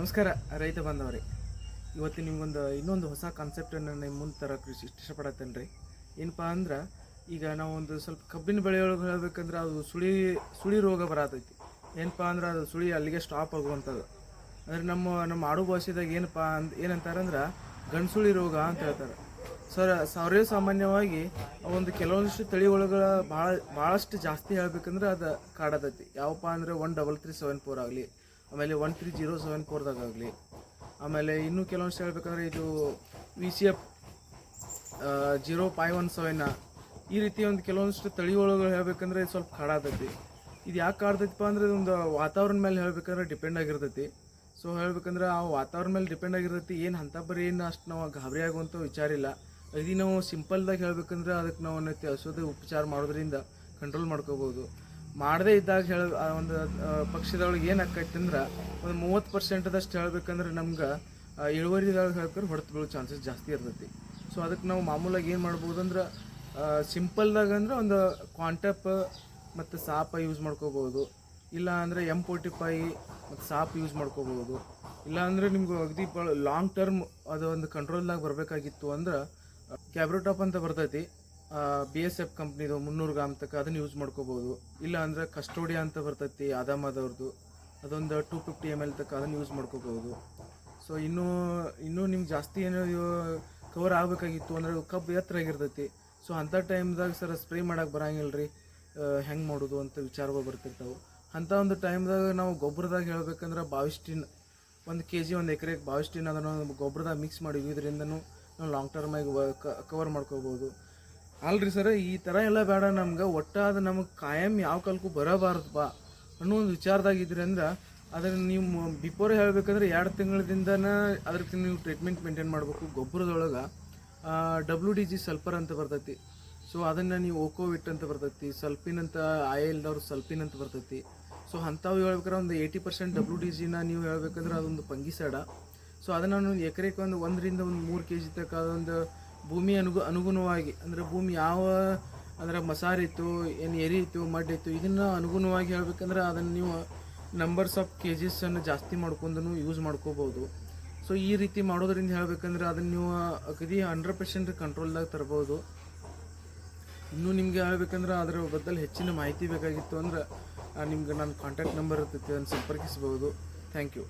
ನಮಸ್ಕಾರ, ರೈತ ಬಾಂಧವರೇ. ಇವತ್ತು ನಿಮ್ಗೊಂದು, ಇನ್ನೊಂದು ಹೊಸ ಕಾನ್ಸೆಪ್ಟನ್ನು ನಿಮ್ಮ ಮುಂದೆ ತರೋಕೆ ಇಷ್ಟ ಇಷ್ಟಪಡತ್ತೇನೆ ರೀ ಏನಪ್ಪ ಅಂದ್ರೆ, ಈಗ ನಾವು ಒಂದು ಸ್ವಲ್ಪ ಕಬ್ಬಿನ ಬೆಳೆಯೊಳಗೆ ಹೇಳ್ಬೇಕಂದ್ರೆ ಅದು ಸುಳಿ ಸುಳಿ ರೋಗ ಬರತೈತಿ. ಏನಪ್ಪ ಅಂದ್ರೆ ಅದು ಸುಳಿ ಅಲ್ಲಿಗೆ ಸ್ಟಾಪ್ ಆಗುವಂಥದ್ದು ಅಂದ್ರೆ ನಮ್ಮ ನಮ್ಮ ಆಡು ಭಾಷೆದಾಗ ಏನಪ್ಪ ಅಂದ್, ಏನಂತಾರಂದ್ರೆ ಗಂಡ್ಸುಳಿ ರೋಗ ಅಂತ ಹೇಳ್ತಾರೆ. ಸರ್ ಸರ್ವೇ ಸಾಮಾನ್ಯವಾಗಿ ಒಂದು ಕೆಲವೊಂದಿಷ್ಟು ತಳಿ ಒಳಗೆ ಭಾಳ ಭಾಳಷ್ಟು ಜಾಸ್ತಿ ಹೇಳ್ಬೇಕಂದ್ರೆ ಅದು ಕಾಡತೈತಿ. ಯಾವಪ್ಪ ಅಂದ್ರೆ one double three seven four ಆಗಲಿ. ಆಮೇಲೆ ಒನ್ ತ್ರೀ ಜೀರೋ ಸೆವೆನ್ ಫೋರ್ದಾಗಲಿ ಆಮೇಲೆ ಇನ್ನೂ ಕೆಲವೊಂದು ಹೇಳ್ಬೇಕಂದ್ರೆ ಇದು V C F zero five one seven ಈ ರೀತಿ ಒಂದು ಕೆಲವೊಂದಿಷ್ಟು ತಳಿ ಒಳಗೆ ಹೇಳ್ಬೇಕಂದ್ರೆ ಸ್ವಲ್ಪ ಕಾಡಾತೈತಿ ಇದು ಯಾಕೆ ಕಾಡ್ತೈತಿಪ್ಪ ಅಂದ್ರೆ ಇದೊಂದು ವಾತಾವರಣ ಮೇಲೆ ಹೇಳ್ಬೇಕಂದ್ರೆ ಡಿಪೆಂಡ್ ಆಗಿರ್ತೈತಿ. ಸೊ ಹೇಳ್ಬೇಕಂದ್ರೆ ಆ ವಾತಾವರಣ ಮೇಲೆ ಡಿಪೆಂಡ್ ಆಗಿರ್ತೈತಿ. ಏನು ಅಂತ ಬರೀ ಏನು ಅಷ್ಟು ನಾವು ಗಾಬರಿ ಆಗುವಂಥ ವಿಚಾರ ಇಲ್ಲ. ಇದು ನಾವು ಸಿಂಪಲ್ದಾಗ ಹೇಳ್ಬೇಕಂದ್ರೆ ಅದಕ್ಕೆ ನಾವು ಔಷಧಿ ಉಪಚಾರ ಮಾಡೋದ್ರಿಂದ ಕಂಟ್ರೋಲ್ ಮಾಡ್ಕೋಬೋದು. ಮಾಡದೇ ಇದ್ದಾಗ ಹೇಳ ಒಂದು ಪಕ್ಷದೊಳಗೆ ಏನು ಆಕೈತಿ ಅಂದ್ರೆ ಒಂದು ಮೂವತ್ತು ಪರ್ಸೆಂಟದಷ್ಟು ಹೇಳ್ಬೇಕಂದ್ರೆ ನಮ್ಗೆ ಇಳುವರಿದಾಗ ಹೇಳ್ಕರೆ ಹೊಡೆದು ಬೀಳೋ ಚಾನ್ಸಸ್ ಜಾಸ್ತಿ ಇರ್ತೈತಿ. ಸೊ ಅದಕ್ಕೆ ನಾವು ಮಾಮೂಲಾಗಿ ಏನು ಮಾಡ್ಬೋದು ಅಂದ್ರೆ ಸಿಂಪಲ್ದಾಗ ಅಂದ್ರೆ ಒಂದು ಕ್ವಾಂಟಪ್ ಮತ್ತು ಸಾಪ ಯೂಸ್ ಮಾಡ್ಕೋಬೋದು. ಇಲ್ಲ ಅಂದರೆ ಎಂ ಫೈ ಮತ್ತು ಸಾಪ್ ಯೂಸ್ ಮಾಡ್ಕೋಬೋದು. ಇಲ್ಲ ಅಂದರೆ ನಿಮ್ಗೆ ಅಗದಿ ಭಾಳ ಲಾಂಗ್ ಟರ್ಮ್ ಅದು ಒಂದು ಕಂಟ್ರೋಲ್ದಾಗ ಬರಬೇಕಾಗಿತ್ತು ಅಂದ್ರೆ ಕ್ಯಾಬ್ರೋಟಾಪ್ ಅಂತ ಬರ್ತೈತಿ. ಬಿ ಎಸ್ ಎಫ್ ಕಂಪ್ನಿದು ಮುನ್ನೂರು ಗ್ರಾಮ್ ತಕ್ಕ ಅದನ್ನು ಯೂಸ್ ಮಾಡ್ಕೋಬೋದು. ಇಲ್ಲ ಅಂದರೆ ಕಸ್ಟೋಡಿಯಾ ಅಂತ ಬರ್ತೈತಿ ಆದಾಮದವ್ರದ್ದು ಅದೊಂದು ಟೂ ಫಿಫ್ಟಿ ಎಂ ಎಲ್ ತಕ್ಕ ಅದನ್ನು ಯೂಸ್ ಮಾಡ್ಕೋಬೋದು. ಸೊ ಇನ್ನೂ ಇನ್ನೂ ನಿಮ್ಗೆ ಜಾಸ್ತಿ ಏನೋ ಕವರ್ ಆಗಬೇಕಾಗಿತ್ತು ಅಂದ್ರೆ ಕಬ್ಬು ಎತ್ತರ ಆಗಿರ್ತೈತಿ. ಸೊ ಅಂಥ ಟೈಮ್ದಾಗ ಸರ್ ಸ್ಪ್ರೇ ಮಾಡಕ್ಕೆ ಬರಂಗಿಲ್ಲ ರೀ ಹೆಂಗೆ ಮಾಡೋದು ಅಂತ ವಿಚಾರಗಳು ಬರ್ತಿರ್ತಾವೆ. ಅಂಥ ಒಂದು ಟೈಮ್ದಾಗ ನಾವು ಗೊಬ್ಬರದಾಗ ಹೇಳ್ಬೇಕಂದ್ರೆ ಬಾವಿಸ್ಟಿನ್ ಒಂದು ಕೆ ಜಿ ಒಂದು ಎಕರೆಗೆ ಬಾವಿಸ್ಟಿನ್ ಅದನ್ನು ಗೊಬ್ಬರದಾಗ ಮಿಕ್ಸ್ ಮಾಡಿ ಇದರಿಂದನೂ ನಾವು ಲಾಂಗ್ ಟರ್ಮಾಗಿ ಕವರ್ ಮಾಡ್ಕೋಬೋದು. ಅಲ್ರಿ ಸರ್ ಈ ಥರ ಎಲ್ಲ ಬೇಡ ನಮ್ಗೆ. ಒಟ್ಟಾದ ನಮಗೆ ಕಾಯಂ ಯಾವ ಕಾಲಕ್ಕೂ ಬರಬಾರ್ದು ಬಾ ಅನ್ನೋ ಒಂದು ವಿಚಾರದಾಗ ಇದ್ರಿ ಅಂದ್ರೆ ಅದನ್ನು ನೀವು ಬಿಫೋರ್ ಹೇಳ್ಬೇಕಂದ್ರೆ ಎರಡು ತಿಂಗಳಿಂದನೇ ಅದಕ್ಕೆ ನೀವು ಟ್ರೀಟ್ಮೆಂಟ್ ಮೇಂಟೈನ್ ಮಾಡಬೇಕು. ಗೊಬ್ಬರದೊಳಗೆ ಡಬ್ಲ್ಯೂ ಡಿ ಜಿ ಸಲ್ಫರ್ ಅಂತ ಬರ್ತೈತಿ. ಸೊ ಅದನ್ನು ನೀವು ಓಕೋವಿಟ್ ಅಂತ ಬರ್ತೈತಿ ಸಲ್ಪಿನ್ ಅಂತ ಆಯಿಲ್ದವ್ರು ಸಲ್ಪಿನ್ ಅಂತ ಬರ್ತೈತಿ. ಸೊ ಅಂಥವು ಹೇಳ್ಬೇಕಾದ್ರೆ ಒಂದು ಏಯ್ಟಿ ಪರ್ಸೆಂಟ್ ಡಬ್ಲ್ಯೂ ಡಿ ಜಿನ ನೀವು ಹೇಳ್ಬೇಕಂದ್ರೆ ಅದೊಂದು ಪಂಗಿಸಾಡ. ಸೊ ಅದನ್ನು ಒಂದು ಎಕರೆಗೆ ಒಂದು ಒಂದರಿಂದ ಒಂದು ಮೂರು ಕೆ ಜಿ ತಕ್ಕ ಅದೊಂದು ಭೂಮಿ ಅನುಗು ಅನುಗುಣವಾಗಿ, ಅಂದರೆ ಭೂಮಿ ಯಾವ, ಅಂದರೆ ಮಸಾರಿ ಇತ್ತು ಏನು ಎರಿ ಇತ್ತು ಮಡ್ ಇತ್ತು ಇದನ್ನು ಅನುಗುಣವಾಗಿ ಹೇಳ್ಬೇಕಂದ್ರೆ ಅದನ್ನು ನೀವು ನಂಬರ್ಸ್ ಆಫ್ ಕೆ ಜಿಸನ್ನು ಜಾಸ್ತಿ ಮಾಡ್ಕೊಂಡು ಯೂಸ್ ಮಾಡ್ಕೋಬೋದು. ಸೊ ಈ ರೀತಿ ಮಾಡೋದರಿಂದ ಹೇಳ್ಬೇಕಂದ್ರೆ ಅದನ್ನು ನೀವು ಅಗದಿ ಹಂಡ್ರೆಡ್ ಪರ್ಸೆಂಟ್ ಕಂಟ್ರೋಲ್ದಾಗ ತರ್ಬೋದು. ಇನ್ನೂ ನಿಮಗೆ ಹೇಳ್ಬೇಕಂದ್ರೆ ಅದರ ಬದಲು ಹೆಚ್ಚಿನ ಮಾಹಿತಿ ಬೇಕಾಗಿತ್ತು ಅಂದ್ರೆ ನಿಮ್ಗೆ ನನ್ನ ಕಾಂಟ್ಯಾಕ್ಟ್ ನಂಬರ್ ಇರ್ತೈತಿ ಅದನ್ನು ಸಂಪರ್ಕಿಸ್ಬೋದು. Thank you